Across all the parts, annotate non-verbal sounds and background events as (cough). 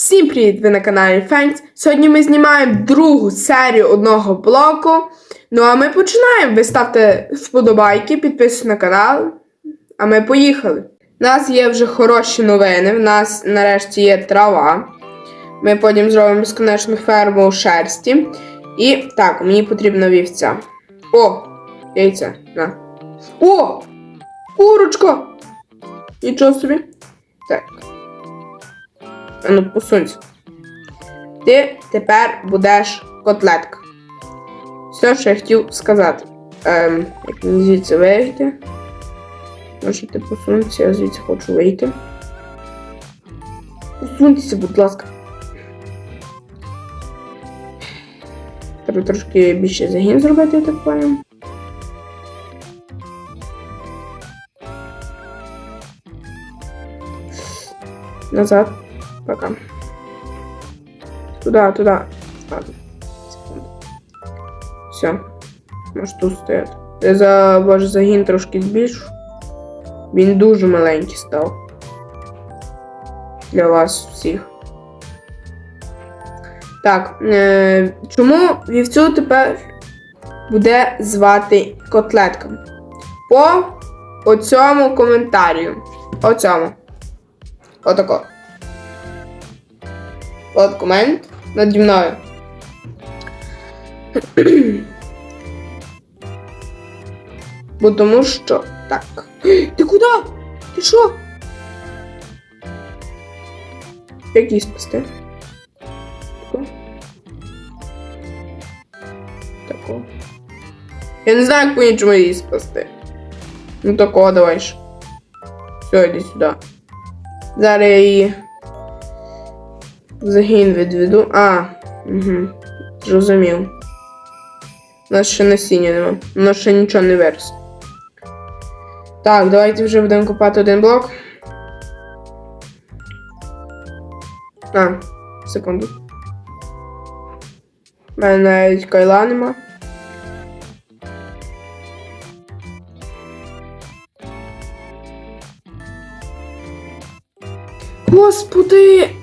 Всім привіт! Ви на каналі Фенкс. Сьогодні ми знімаємо другу серію одного блоку. Ну а ми починаємо. Ви ставте вподобайки, підписуйтесь на канал. А ми поїхали. У нас є вже хороші новини. У нас нарешті є трава. Ми потім зробимо безконечну ферму у шерсті. І так, мені потрібна вівця. О! Яйця. На. О! Курочка! Нічого собі. Ну посунься. Ти тепер будеш котлетка. Все, що я хотів сказати. Ем, як мені звідси вийти. Може ти посунься, я звідси хочу вийти. Посунься, будь ласка. Треба трошки більше загін зробити, я так поняв. Назад. Пока. Туда, туда. Ладно. Все. Може тут стояти. Я за ваш загін трошки збільшу. Він дуже маленький став. Для вас всіх. Так. Е- чому вівцю тепер буде звати котлетком? По оцьому коментарю. Оцьому. Отако. От комент наді мною. Бо тому що так. Ти куди? Ти що? Як її спасти? Тако. Я не знаю, як по-іншому її спасти. Ну тако, давай ж. Все, йди сюди. Зараз я її загін відведу. А, угу. Зрозумів. У нас ще насіння нема. У нас ще нічого не вирос. Так, давайте вже будемо копати один блок. А, секунду. У мене навіть кайла нема. Господи!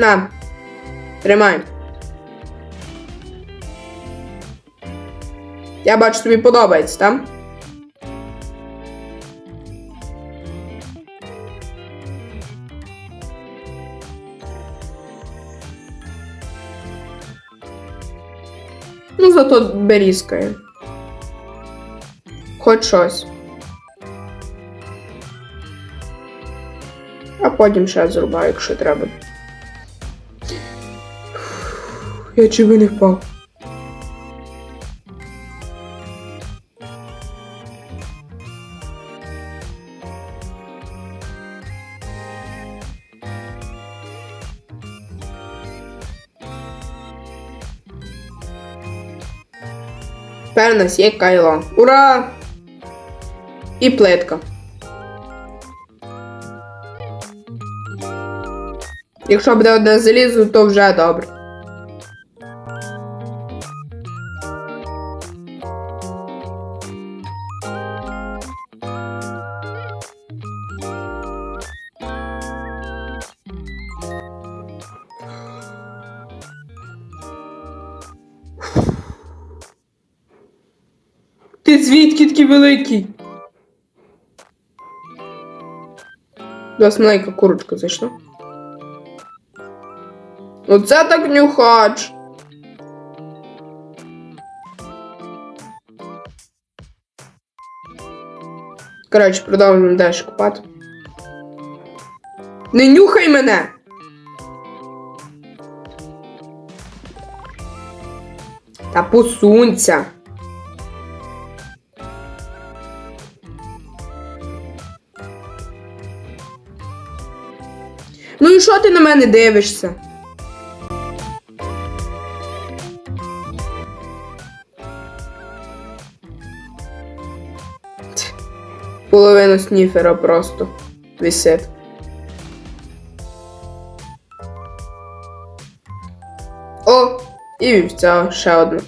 На. Тримай. Я бачу, тобі подобається, так? Ну, зато берізкає. Хоч щось. А потім ще зрубаю, якщо треба. Я би не впав. Тепер у нас є кайло. Ура! І плитка. Якщо буде одне залізо, то вже добре. Ти звідки такий великий? До вас маленька курочка зайшла. Оце так нюхач. Коротше, продовжуємо далі купати. Не нюхай мене! Та посунься. Мене дивишся? Половину сніфера просто висить. О, І вівця ще одна.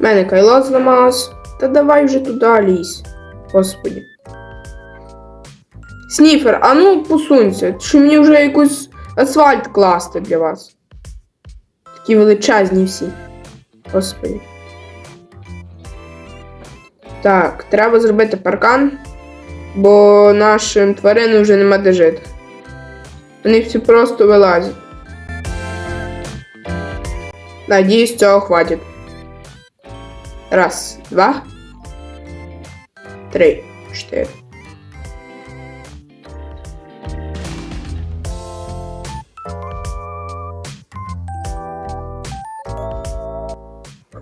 У мене кайло зламалось. Та давай вже туди лізь. Господи. Сніфер, а ну посунься, що мені вже якийсь асфальт класти для вас. Такі величезні всі. Господи. Так, треба зробити паркан, бо нашим тваринам вже нема де жити. Вони всі просто вилазять. Надіюсь, цього хватить. Раз, два, три, чотири.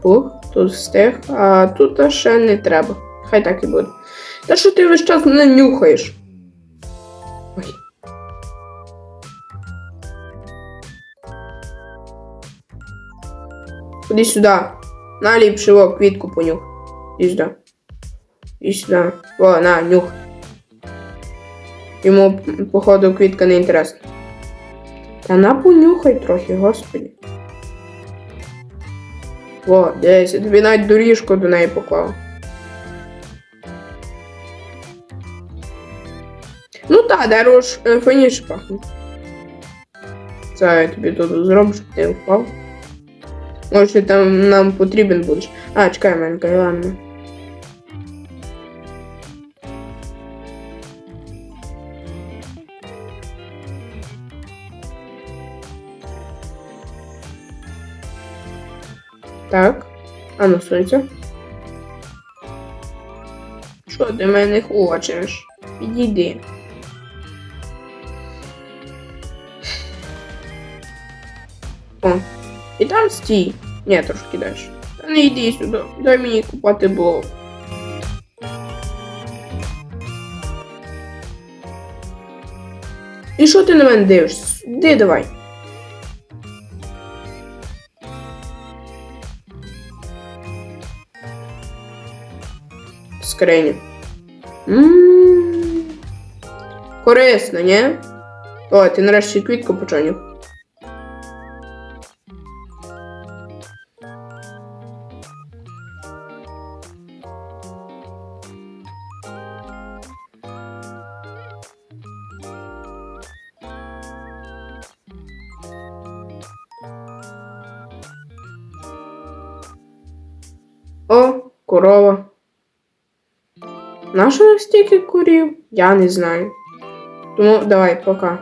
Фух, тут встиг, а тут ще не треба. Хай так і буде. Та що ти весь час не нюхаєш? Ой. Ходи сюди. На квітку понюх. Іди сюди. Іди сюди. О, на, нюх. Йому, походу, квітка не інтересна. Та на понюхай трохи, господи. О, десь, я тобі навіть доріжку до неї поклав. Ну так, дерево ж е, файніше пахне. Це я тобі тут зроблю, щоб ти впав. Може, там нам потрібен будеш. А, чекай, мене ладно. Так. А ну сонце. Що ти мене хочеш? Підійди. О, і там стій. Ні, трошки далі. Та не йди сюди. Дай мені купати блок. І що ти на мене дивишся? Іди давай. Скриня. Ммм. Корисно, ні? О, ти нарешті квітку почонів. Корова. Нащо нам стільки курів? Я не знаю. Тому давай, пока.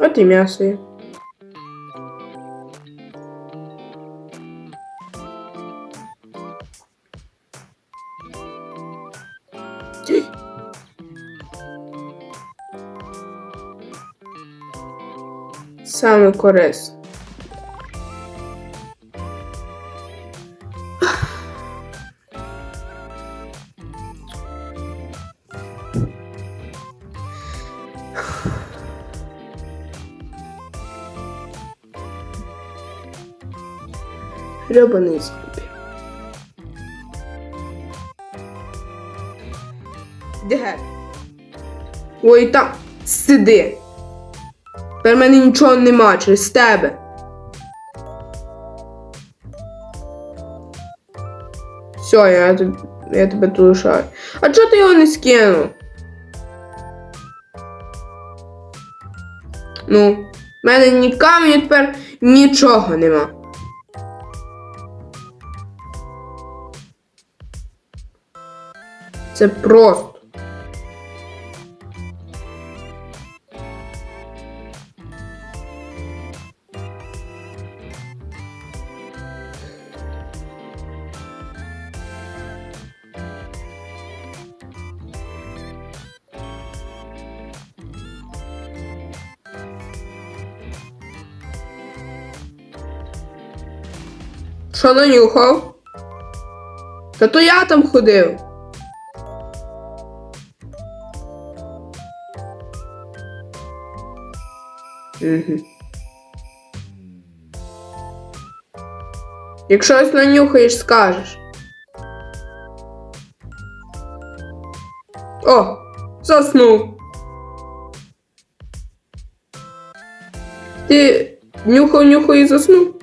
От і м'ясо є. Саме корисно. Гребаний скупі. Де? Ой, там сиди. Тепер мене нічого нема через тебе. Все, я, я тебе тут лишаю. А чого ти його не скинув? Ну, в мене ні каменю тепер нічого нема. Це просто. Що нанюхав? Та то я там ходив. Угу. Якщо щось нанюхаєш, скажеш. О, Заснув. Ти нюхав, нюхав і заснув?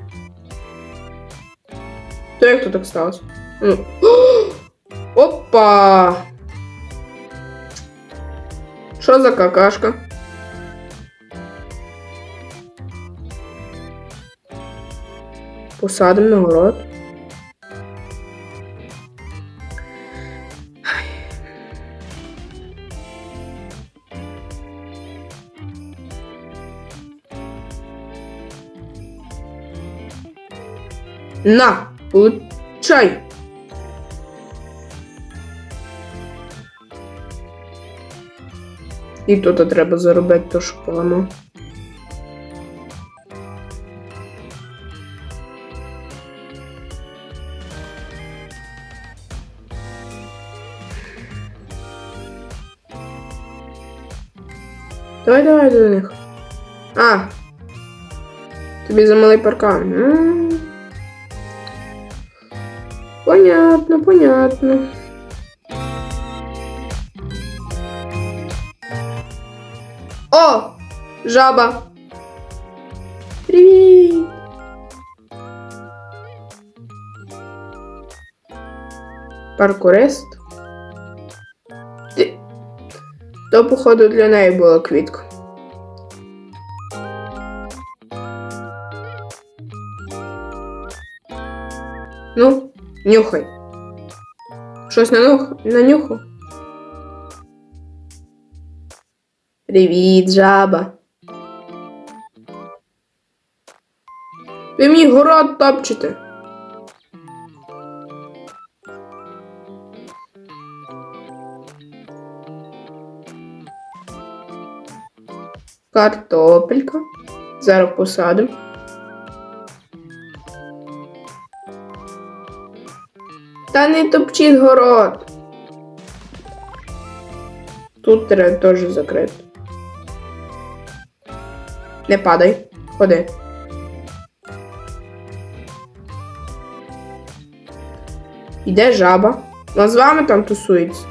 То як то так сталося? Ну. (gasps) Опа! Що за какашка? Посадимо на город. На, получай. І тут треба заробити то, що поламав. Давай до них. А. Тобі замалий паркан. М. Понятно, понятно. О! Жаба. Привіт. Паркурист. Ти... То, походу, для неї була квітка. Нюхай. Щось нанюх... нанюхав? Привіт, жаба. Ви мій город топчете. Картопелька. Зараз посадимо. Та не топчіть город. Тут треба теж закрити. Не падай. Ходи. Іде жаба. Вона з вами там тусується.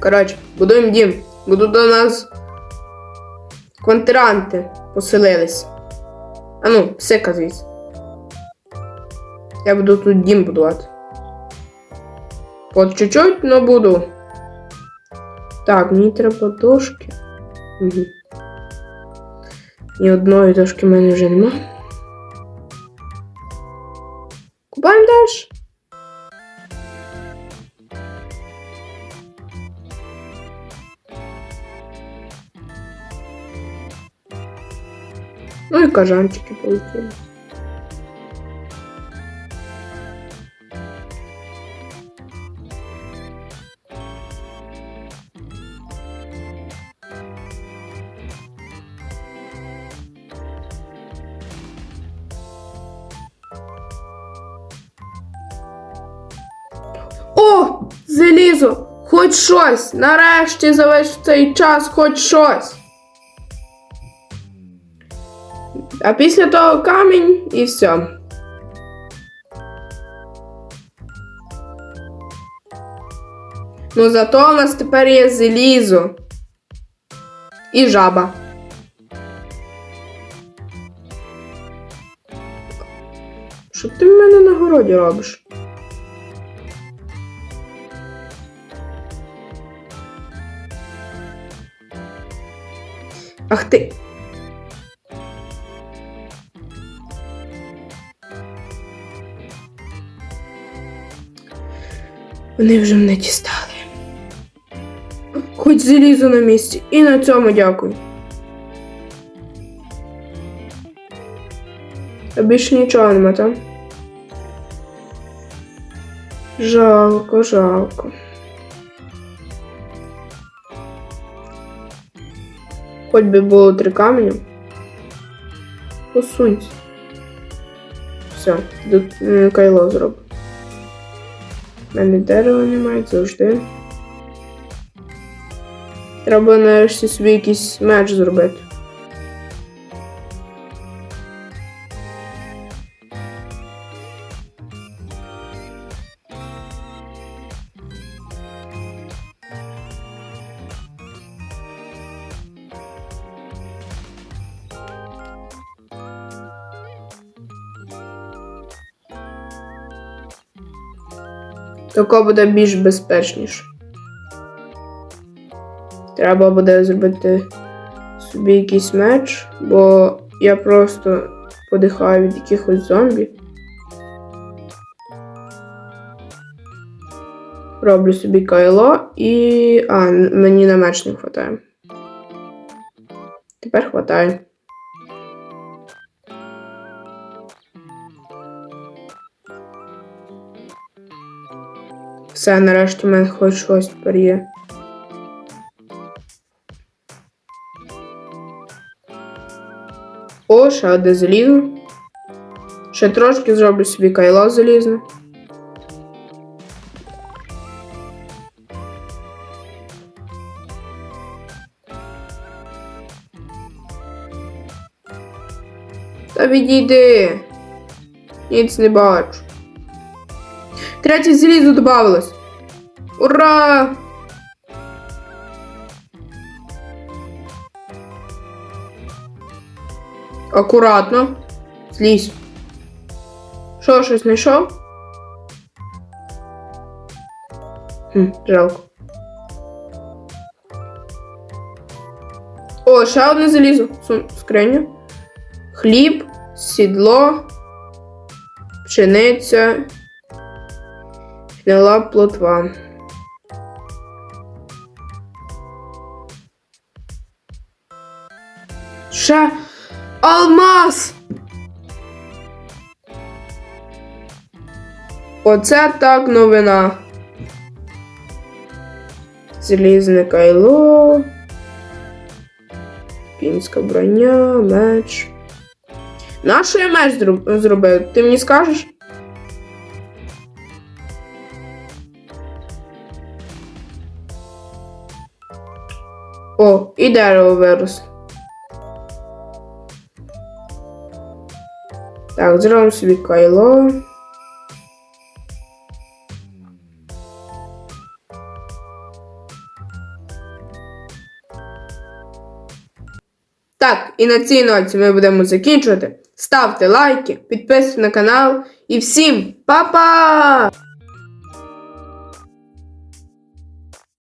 Коротше, будуємо дім. Будуть до нас квартиранти поселились. А ну, псика звідси. Я буду тут дім будувати. От чуть-чуть, но буду. Так, мені треба дошки. Угу. Ні одної дошки в мене вже нема. І кажанчики полетіли. О, залізо! Хоч щось! Нарешті за весь цей час хоч щось. А після того камінь і все. Ну зато у нас тепер є залізо. І жаба. Що ти в мене на городі робиш? Ах ти. Вони вже мене дістали. Хоч залізо на місці. І на цьому дякую. А більше нічого нема там. Жалко, жалко. Хоч би було три камені. Посунься. Все, тут кайло зроблю. У мене дерева немає завжди. Треба нарешті собі якийсь меч зробити. Тако буде більш безпечніше. Треба буде зробити собі якийсь меч, бо я просто подихаю від якихось зомбі. Роблю собі кайло і. А, мені на меч не вистачає. Тепер хватає. Все, нарешті в мене хоч щось тепер є. О, ще одне залізо. Ще трошки зроблю собі кайло залізне. Та відійди. Ніц не бачу. Третє залізо додавалось. Ура! Акуратно. Злізь. Що, щось знайшов? Хм, жалко. О, ще одне залізо. Скриню. Хліб, сідло, пшениця, гнила плотва. Ще алмаз! Оце так новина. Залізне кайло. Пінська броня, меч. Нащо я меч зроб- зробив? Ти мені скажеш? О, і дерево виросло. Так, зробимо собі кайло. Так, і на цій ноті ми будемо закінчувати. Ставте лайки, підписуйтесь на канал і всім па-па!